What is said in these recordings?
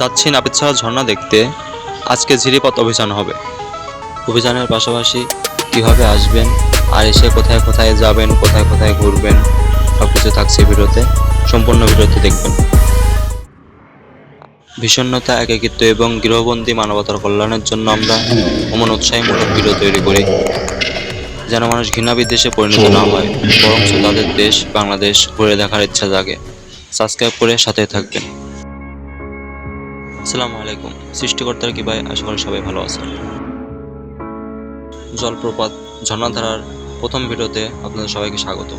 যাচ্ছি নাপিতছড়া ঝর্ণা দেখতে। আজকে ঝিরিপথ অভিযান হবে। অভিযানের পাশাপাশি কীভাবে আসবেন, আর এসে কোথায় কোথায় যাবেন, কোথায় কোথায় ঘুরবেন সব কিছু থাকছে ভিডিওতে সম্পূর্ণ ভিডিওতে দেখবেন। বিষণ্ণতা, একাকিত্ব এবং গৃহবন্দী মানবতার কল্যাণের জন্য আমরা এমন উৎসাহীমূলক ভিডিও তৈরি করি, যেন মানুষ ঘৃণা বিদ্বেষে পরিণত না হয় বরং তাদের দেশ, বাংলাদেশ ঘুরে দেখার ইচ্ছা জাগে। সাবস্ক্রাইব করে সাথে থাকবেন। আসসালামু আলাইকুম। সৃষ্টিকর্তার কি ভাই? আশা করি সবাই ভালো আছেন। জলপ্রপাত ঝর্ণাধারার প্রথম ভিডিওতে আপনাদের সবাইকে স্বাগত।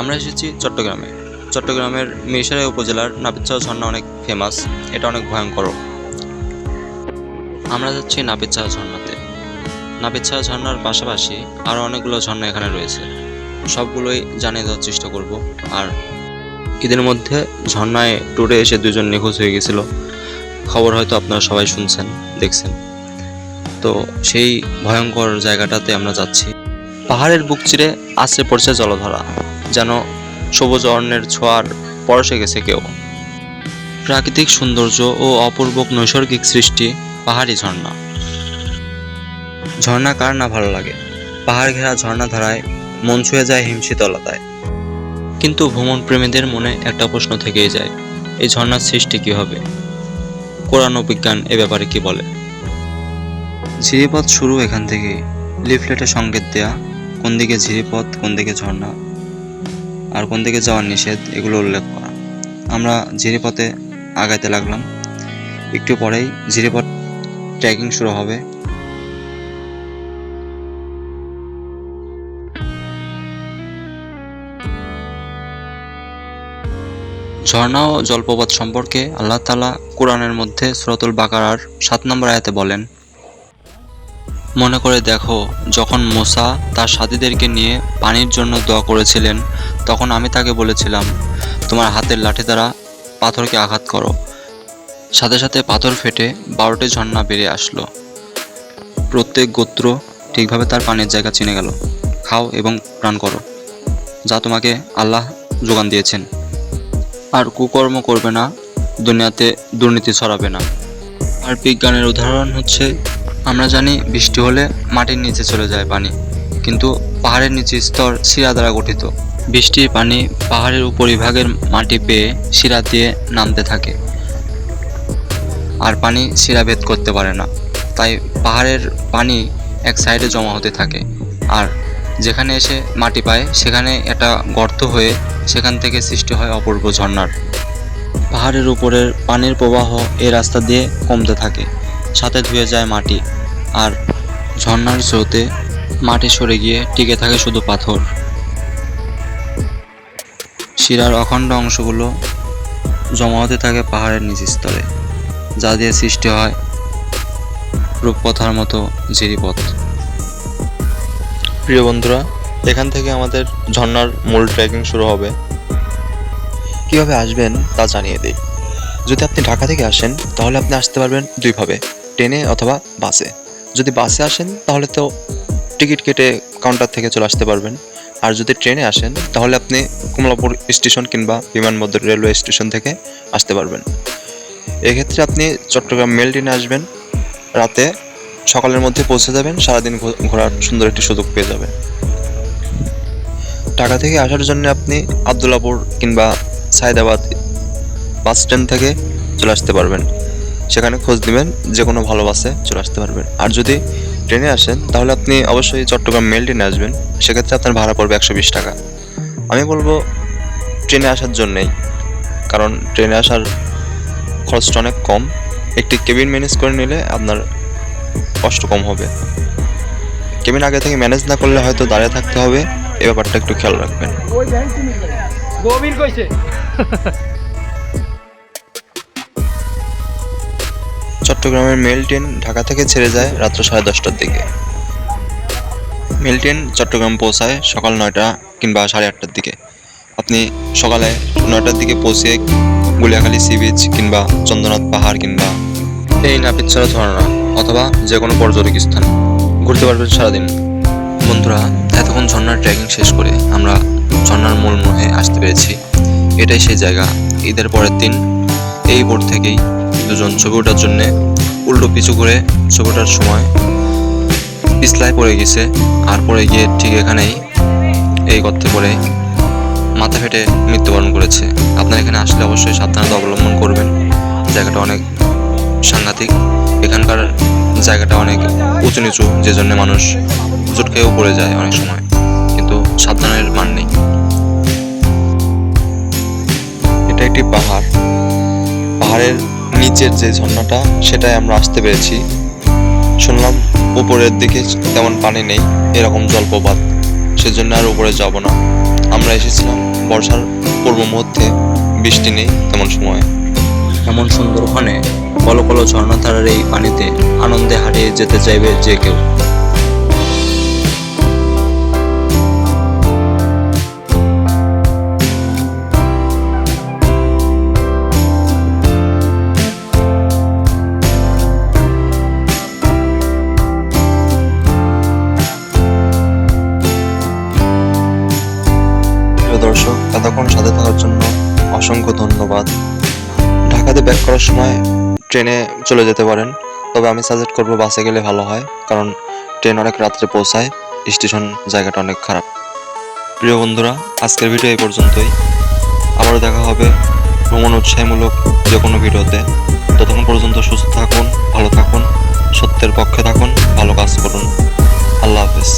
আমরা এসেছি চট্টগ্রামে। চট্টগ্রামের মিরসরাই উপজেলার নাপিতছড়া ঝর্ণা অনেক ফেমাস এটা অনেক ভয়ঙ্কর। আমরা যাচ্ছি নাপিতছড়া ঝর্ণাতে। নাপিতছড়া ঝর্ণার পাশাপাশি আরও অনেকগুলো ঝর্ণা এখানে রয়েছে। সবগুলোই জানিয়ে দেওয়ার চেষ্টা করব। আর ঈদের মধ্যে ঝর্ণায় ট্যুরে এসে দুজন নিখোঁজ হয়ে গেছিল। খবর হয়তো আপনারা সবাই শুনছেন, দেখছেন। তো সেই ভয়ঙ্কর জায়গাটাতে আমরা যাচ্ছি। পাহাড়ের বুক চিরে আশ্রে পড়ছে জলধারা, যেন সবুজ অরণ্যের ছোঁয়ার পরশে গেছে কেউ। প্রাকৃতিক সৌন্দর্য ও অপূর্ব নৈসর্গিক সৃষ্টি, পাহাড়ি ঝর্ণা। ঝর্ণা কার না ভালো লাগে? পাহাড় ঘেরা ঝর্ণা ধারায় মন ছুঁয়ে যায় হিমশীতলতায় কিন্তু ভ্রমণ প্রেমীদের মনে একটা প্রশ্ন থেকেই যায়, এই ঝর্ণার সৃষ্টি কি হবে কোরআন ও বিজ্ঞান এ ব্যাপারে কি বলে? ঝিরিপথ শুরু এখান থেকে। লিফলেটে সংকেত দেয়া। কোন দিকে ঝিরিপথ, কোন দিকে ঝর্ণা। আর কোন দিকে যাওয়ার নিষেধ, এগুলো উল্লেখ করা। আমরা ঝিরিপথে আগাইতে লাগলাম। একটু পরেই ঝিরিপথ ট্রেকিং শুরু হবে। ঝর্ণা ও জলপ্রপাত সম্পর্কে আল্লাহ তালা কোরআনের মধ্যে সুরাতুল বাকারার সাত নম্বর আয়াতে বলেন, মনে করে দেখো, যখন মোসা তার সাথীদেরকে নিয়ে পানির জন্য দোয়া করেছিলেন, তখন আমি তাকে বলেছিলাম, তোমার হাতের লাঠি দ্বারা পাথরকে আঘাত করো। সাথে সাথে পাথর ফেটে বারোটি ঝর্ণা বেরিয়ে আসলো। প্রত্যেক গোত্র ঠিকভাবে তার পানির জায়গা চিনে গেল। খাও এবং প্রাণ করো, যা তোমাকে আল্লাহ যোগান দিয়েছেন। আর কুকর্ম করবে না, দুনিয়াতে দুর্নীতি ছড়াবে না। আর বিজ্ঞানের উদাহরণ হচ্ছে, আমরা জানি বৃষ্টি হলে মাটির নিচে চলে যায় পানি, কিন্তু পাহাড়ের নিচে স্তর শিরা দ্বারা গঠিত। বৃষ্টির পানি পাহাড়ের উপরিভাগের মাটি পেয়ে শিরা দিয়ে নামতে থাকে। আর পানি শিরা ভেদ করতে পারে না। তাই পাহাড়ের পানি এক সাইডে জমা হতে থাকে, আর যেখানে এসে মাটি পায়, সেখানে একটা গর্ত হয়ে সেখান থেকে সৃষ্টি হয় অপূর্ব ঝর্ণার। পাহাড়ের উপরের পানির প্রবাহ এ রাস্তা দিয়ে কমতে থাকে, সাথে ধুয়ে যায় মাটি, আর ঝর্ণার স্রোতে মাটি সরে গিয়ে টিকে থাকে শুধু পাথর। শিরার অখণ্ড অংশগুলো জমা হতে থাকে পাহাড়ের নিচ স্তরে, যা দিয়ে সৃষ্টি হয় রূপকথার মতো ঝিরিপথ। প্রিয় বন্ধুরা, এখান থেকে আমাদের ঝর্নার মূল ট্রেকিং শুরু হবে। কীভাবে আসবেন তা জানিয়ে দিই। যদি আপনি ঢাকা থেকে আসেন, তাহলে আপনি আসতে পারবেন দুইভাবে, ট্রেনে অথবা বাসে। যদি বাসে আসেন, তাহলে তো টিকিট কেটে কাউন্টার থেকে চলে আসতে পারবেন। আর যদি ট্রেনে আসেন, তাহলে আপনি কমলাপুর স্টেশন কিংবা বিমানবন্দর রেলওয়ে স্টেশন থেকে আসতে পারবেন। এক্ষেত্রে আপনি চট্টগ্রাম মেল ট্রেনে আসবেন। রাতে সকালের মধ্যে পৌঁছে যাবেন, সারাদিন ঘোরার সুন্দর একটি সুযোগ পেয়ে যাবেন। ঢাকা থেকে আসার জন্য আপনি আবদুল্লাপুর কিংবা সায়দাবাদ বাস স্ট্যান্ড থেকে চলে আসতে পারবেন। সেখানে খোঁজ দিবেন যে কোনো ভালো বাসে চলে আসতে পারবেন। আর যদি ট্রেনে আসেন, তাহলে আপনি অবশ্যই চট্টগ্রাম মেল ট্রেনে আসবেন। সেক্ষেত্রে আপনার ভাড়া পড়বে একশো বিশ টাকা। আমি বলব ট্রেনে আসার জন্যেই, কারণ ট্রেনে আসার খরচটা অনেক কম। একটি কেবিন ম্যানেজ করে নিলে আপনার কষ্ট কম হবে। কেবিন আগে থেকে ম্যানেজ না করলে হয়তো দাঁড়িয়ে থাকতে হবে। এ ব্যাপারটা একটু খেয়াল রাখবেন। চট্টগ্রামের মেল ট্রেন ঢাকা থেকে ছেড়ে যায় রাত্র সাড়ে দশটার দিকে। মেল ট্রেন চট্টগ্রাম পৌঁছায় সকাল নয়টা কিংবা সাড়ে আটটার দিকে। আপনি সকালে নয়টার দিকে পৌঁছে গুলিয়াখালী সি বিচ কিংবা চন্দ্রনাথ পাহাড় কিংবা এই নাপিতছড়া ঝর্ণা অথবা যে কোনো পর্যটক স্থান। ঘুরতে পারবেন সারাদিন। বন্ধুরা, এতক্ষণ ঝর্ণার ট্রেকিং শেষ করে আমরা ঝর্ণার মূল মোহে আসতে পেরেছি। এটাই সেই জায়গা। ঈদের পরের দিন এই বোর্ড থেকেই দুজন ছবি ওঠার জন্যে উল্টো পিছু করে ছবি ওঠার সময় পিছলায় পড়ে গেছে। আর পড়ে গিয়ে ঠিক এখানেই এই গর্তে পড়ে মাথা ফেটে মৃত্যুবরণ করেছে। আপনারা এখানে আসলে অবশ্যই সাবধানতা অবলম্বন করবেন। জায়গাটা অনেক সাংঘাতিক। এখানকার জায়গাটা অনেক উঁচু নিচু, যে জন্য মানুষ হুচট খেয়েও পড়ে যায় অনেক সময়। কিন্তু সাবধানের মান নেই। এটা একটি পাহাড়। পাহাড়ের নিচের যে ঝর্ণাটা সেটাই আমরা আসতে পেরেছি। শুনলাম উপরের দিকে তেমন পানি নেই, এরকম জলপ্রপাত। সেজন্য আর উপরে যাব না। আমরা এসেছিলাম বর্ষার পূর্ব মুহূর্তে। বৃষ্টি নেই তেমন সময়। এমন সুন্দরবনে কলো কলো ঝর্ণাধারার এই পানিতে আনন্দে হারিয়ে যেতে চাইবে যে কেউ। দর্শক, এতক্ষণ সাথে থাকার জন্য অসংখ্য ধন্যবাদ। ঢাকাতে ব্যাক করার সময় ট্রেনে চলে যেতে পারেন। তবে আমি সাজেস্ট করব বাসে গেলে ভালো হয়, কারণ ট্রেন অনেক রাত্রে পৌঁছায় স্টেশন জায়গাটা অনেক খারাপ। প্রিয় বন্ধুরা, আজকের ভিডিও এই পর্যন্তই। আবারও দেখা হবে ভ্রমণ উৎসাহমূলক যে কোনো ভিডিওতে। ততক্ষণ পর্যন্ত সুস্থ থাকুন, ভালো থাকুন, সত্যের পক্ষে থাকুন, ভালো কাজ করুন। আল্লাহ হাফেজ।